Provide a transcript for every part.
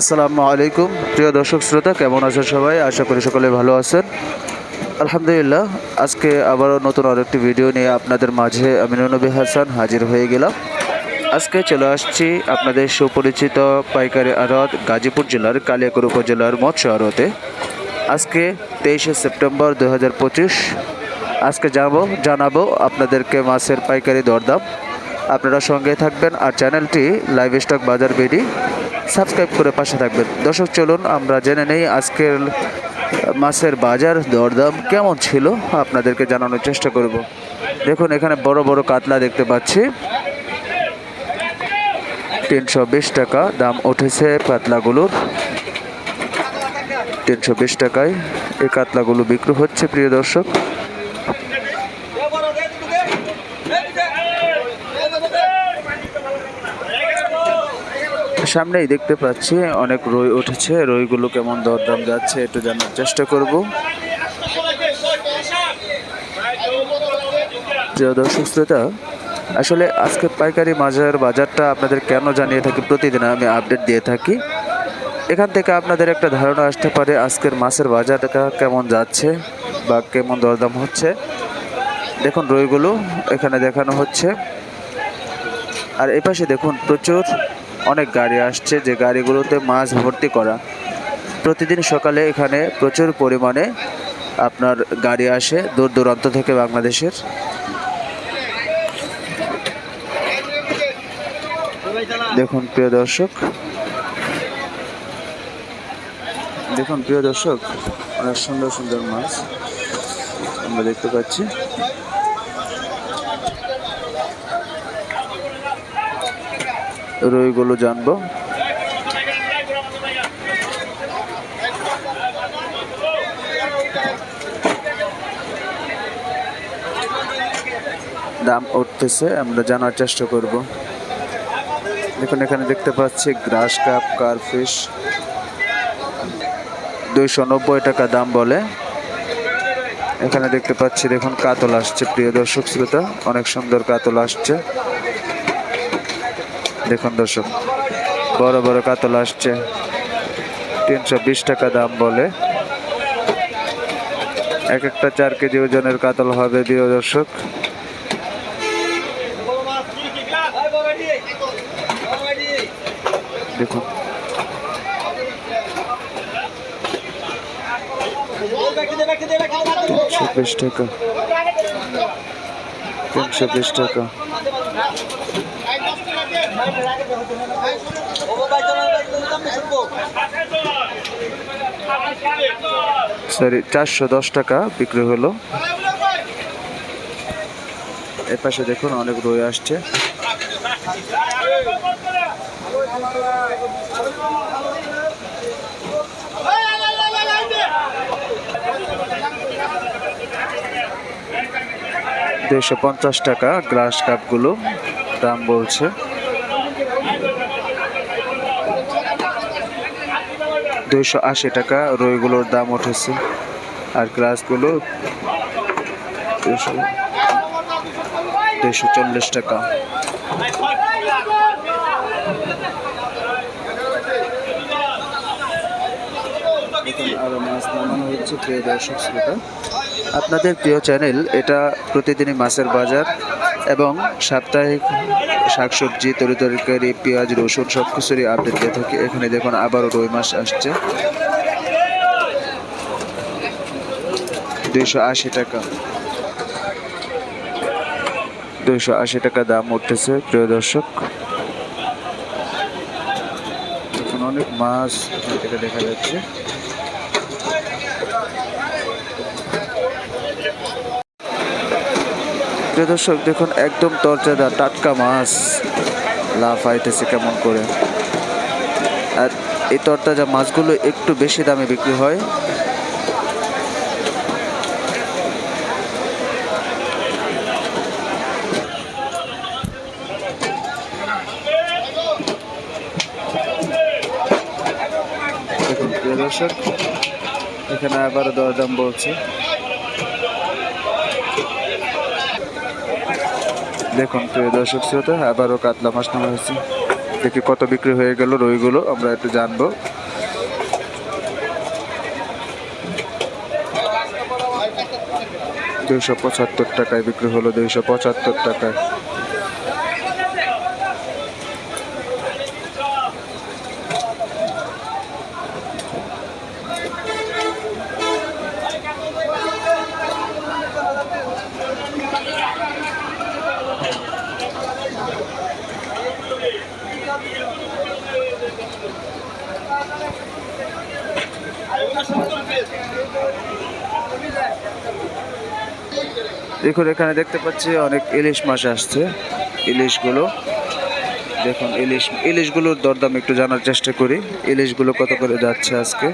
আসসালামু আলাইকুম। প্রিয় দর্শক, শ্রোতা, কেমন আছেন সবাই? আশা করি সকলে ভালো আছেন। আলহামদুলিল্লাহ, আজকে আবারও নতুন আরেকটি ভিডিও নিয়ে আপনাদের মাঝে আমি নবী হাসান হাজির হয়ে গেলাম। আজকে চলে আসছি আপনাদের সুপরিচিত পাইকারি আড়ত গাজীপুর জেলার কালিয়াকুর উপজেলার মৎস্য আড়তে। আজকে তেইশে সেপ্টেম্বর দু হাজার পঁচিশ। আজকে যাব জানাব আপনাদেরকে মাছের পাইকারি দরদাম। আপনারা সঙ্গে থাকবেন আর চ্যানেলটি লাইভ স্টক বাজার বেডি। সাবস্ক্রাইব করে পাশে থাকবেন। দর্শক, চলুন আমরা জেনে নেই আজকের মাছের বাজার দরদাম কেমন ছিল, আপনাদেরকে জানানোর চেষ্টা করব। দেখুন, এখানে বড় বড় কাতলা দেখতে পাচ্ছি। তিনশো বিশ টাকা দাম উঠেছে পাতলাগুলোর তিনশো বিশ টাকায় এই কাতলাগুলো বিক্রি হচ্ছে, প্রিয় দর্শক। সামনেই দেখতে পাচ্ছি, অনেক রই উঠেছে। রইগুলো কেমন দরদাম যাচ্ছে একটু জানার চেষ্টা করব। প্রিয় দর্শক শ্রোতা, আসলে আজকে পাইকারি মাছের বাজারটা আপনাদের কেন জানিয়ে থাকি, প্রতিদিন আমি আপডেট দিয়ে থাকি। এখান থেকে আপনাদের একটা ধারণা আসতে পারে, আজকের মাছের বাজারটা কেমন যাচ্ছে বা কেমন দরদাম হচ্ছে। দেখুন রইগুলো এখানে দেখানো হচ্ছে। আর এপাশে দেখুন, প্রচুর অনেক গাড়ি আসছে যে গাড়িগুলোতে মাছ ভর্তি করা। প্রতিদিন সকালে এখানে প্রচুর পরিমাণে আপনার গাড়ি আসে দূর দূরান্ত থেকে বাংলাদেশের। দেখুন, প্রিয় দর্শক। দেখুন, প্রিয় দর্শক, অনেক সুন্দর সুন্দর মাছ আমরা দেখতে পাচ্ছি। রইগুলো জানব। দাম উঠতেছে, আমরা জানার চেষ্টা করব। দেখুন, এখানে দেখতে পাচ্ছি গ্রাস কাপ, কারফিশ। দুইশো নব্বই টাকা দাম বলে। এখানে দেখতে পাচ্ছি, দেখুন, কাতল আসছে, প্রিয় দর্শক, শ্রোতা। অনেক সুন্দর কাতল আসছে। দেখুন দর্শক, বড় বড় কাতল আসছে। তিনশো বিশ টাকা দাম বলে। এক একটা চার কেজি ওজনের কাতল হবে, প্রিয় দর্শক। দেখুন। তিনশো বিশ টাকা। তিনশো বিশ টাকা। সরি চারশো দশ টাকা বিক্রি হলো। এর পাশে দেখুন অনেক রয়ে আসছে। দুইশো পঞ্চাশ টাকা গ্লাস কাপগুলো, দাম বলছে। দুইশো আশি টাকা, রইগুলোর দাম উঠেছে। আর গ্লাসগুলো দুইশো দুইশো চল্লিশ টাকা। আরও মাছ নামানো হচ্ছে, প্রিয় দর্শক শ্রোতা। আপনাদের প্রিয় চ্যানেল, এটা প্রতিদিনই মাছের বাজার। এবং সাপ্তাহিক শাকসবজি তরি তরকারি পেঁয়াজ, রসুন সব কিছুরই আপডেট দিয়ে থাকি। এখানে দেখুন আবারও রুই মাছ আসছে। দুইশো আশি টাকা। দুইশো আশি টাকা দাম উঠতেছে প্রিয় দর্শক। অনেক মাছ এটা দেখা যাচ্ছে। প্রিয় দর্শক, দেখুন, একদম তরচাদা টাটকা মাছ। লাভ আইতেছে কেমন করে। আর এই তরতাজা মাছগুলো একটু বেশি দামে বিক্রি হয়। দর্শক, এখানে আবার দরদাম বলছে। দেখুন, প্রিয় দর্শক শ্রোতা, আবারও কাতলা মাছ নেওয়া হয়েছে। দেখি কত বিক্রি হয়ে গেল রইগুলো, আমরা একটু জানব। দুইশো পঁচাত্তর টাকায় বিক্রি হলো, দুইশো পঁচাত্তর টাকায়। দেখুন এখানে দেখতে পাচ্ছি অনেক ইলিশ মাছ আসছে ইলিশগুলো। দেখুন ইলিশ ইলিশগুলোর দরদাম একটু জানার চেষ্টা করি ইলিশগুলো কত করে যাচ্ছে আজকে?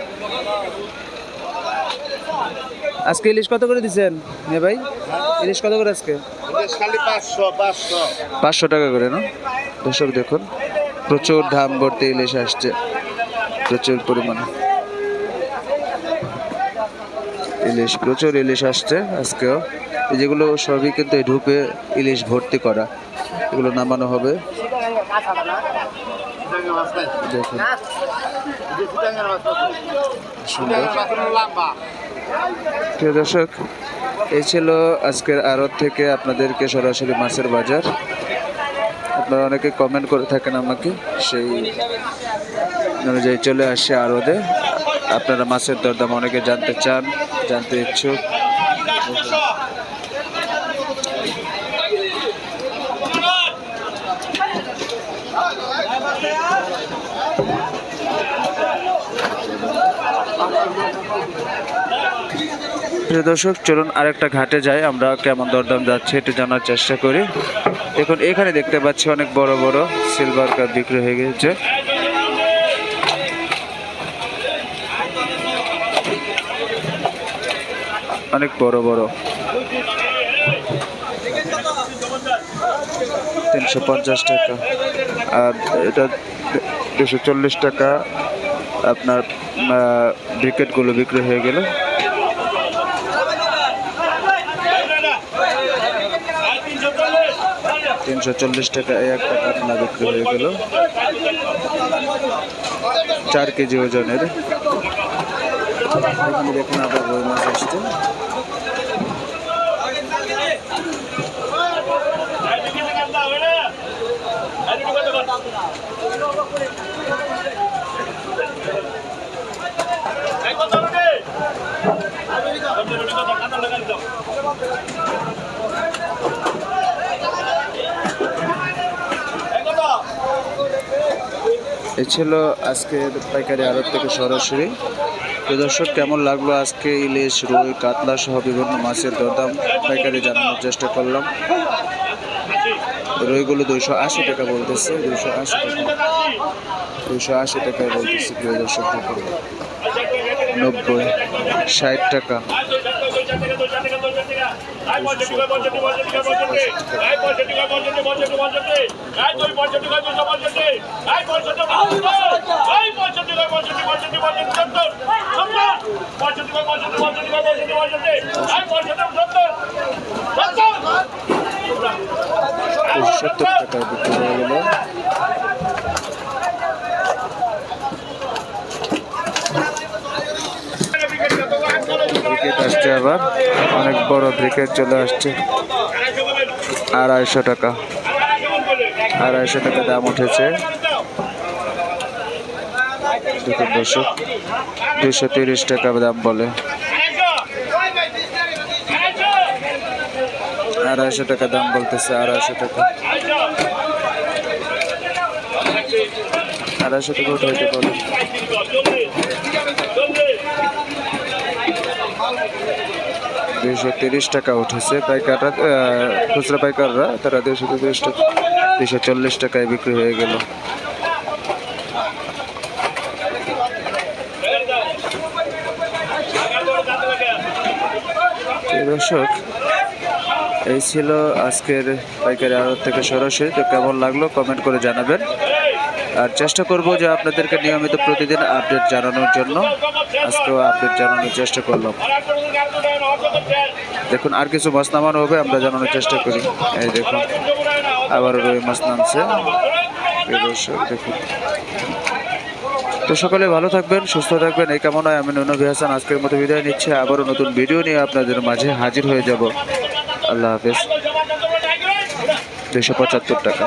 আজকে ইলিশ কত করে দিচ্ছেন হে ভাই? ইলিশ কত করে আজকে? খালি পাঁচশো টাকা করে না? দর্শক দেখুন প্রচুর দাম ভর্তি ইলিশ আসছে প্রচুর পরিমাণে। ইলিশ, প্রচুর ইলিশ আসছে আজকেও। যেগুলো সবই কিন্তু এই ঢুপে ইলিশ ভর্তি করা। এগুলো নামানো হবে। প্রিয় দর্শক, এই ছিল আজকের আড়ত থেকে আপনাদেরকে সরাসরি মাছের বাজার। আপনারা অনেকে কমেন্ট করে থাকেন আমাকে, সেই অনুযায়ী চলে আসে আড়তে। আপনারা মাছের দরদাম অনেকে জানতে চান। জানতে ইচ্ছুক। প্রিয় দর্শক, চলুন আরেকটা ঘাটে যাই। আমরা কেমন দরদাম যাচ্ছে একটু জানার চেষ্টা করি। দেখুন, এখানে দেখতে পাচ্ছি অনেক বড় বড় সিলভার কাপ বিক্রি হয়ে গেছে। অনেক বড় বড়। তিনশো পঞ্চাশ টাকা। আর এটা দুশো চল্লিশ টাকা। আপনার ব্রিকেটগুলো বিক্রি হয়ে গেল। তিনশো চল্লিশ টাকা এই টাকা আপনার বিক্রি হয়ে গেল। চার কেজি ওজনের। দেখুন আবার মাছ আসছে এই ছিল আজকের পাইকারি আড়ত থেকে সরাসরি। তো দর্শক, কেমন লাগল আজকে ইলিশ, রুই, কাতলা সহ বিভিন্ন মাছের দরদাম? পাইকারি জানানোর চেষ্টা করলাম। রুইগুলো দুইশো আশি টাকা বলতেছে, দুইশো আশি টাকা। দুইশো আশি টাকায় বলতেছে প্রিয় দর্শক নব্বই, ষাট টাকা। টাকা 2 টাকা 2 টাকা আই 50 টাকা 50 টাকা 50 টাকা 50 টাকা আই 50 টাকা 50 টাকা 50 টাকা 50 টাকা আই 2 50 টাকা 2 50 টাকা আই 50 টাকা আই 50 টাকা 50 টাকা 50 বড় ব্রিকেট চলে আসছে। আড়াইশো টাকা। আড়াইশো টাকা দাম উঠেছে। দর্শক, দুশো তিরিশ টাকা দাম বলে। আড়াইশো টাকা দাম বলতেছে, আড়াইশো টাকা। আড়াইশো টাকা উঠাইতে পারে দুইশো তিরিশ টাকা উঠেছে পাইকাররা খুচরা পাইকাররা, তারা দুইশো তিরিশ টাকা দুইশো চল্লিশ টাকায় বিক্রি হয়ে গেল। দর্শক, এই ছিল আজকের পাইকারি আড়ত থেকে সরাসরি। তো কেমন লাগল কমেন্ট করে জানাবেন। আর চেষ্টা করব যে আপনাদেরকে নিয়মিত প্রতিদিন আপডেট জানানোর জন্য। আজকেও আপডেট জানানোর চেষ্টা করলাম। দেখুন, আর কিছু মাছ নামানো হবে, আমরা জানানোর চেষ্টা করি। এই দেখুন আবার রুই মাছ নামছে। দেখুন। তো সকলে ভালো থাকবেন, সুস্থ থাকবেন, এই কামনায় আমি নবী হাসান আজকের মতো বিদায় নিচ্ছে। আবারও নতুন ভিডিও নিয়ে আপনাদের মাঝে হাজির হয়ে যাব। আল্লাহ হাফেজ। দুশো পঁচাত্তর টাকা।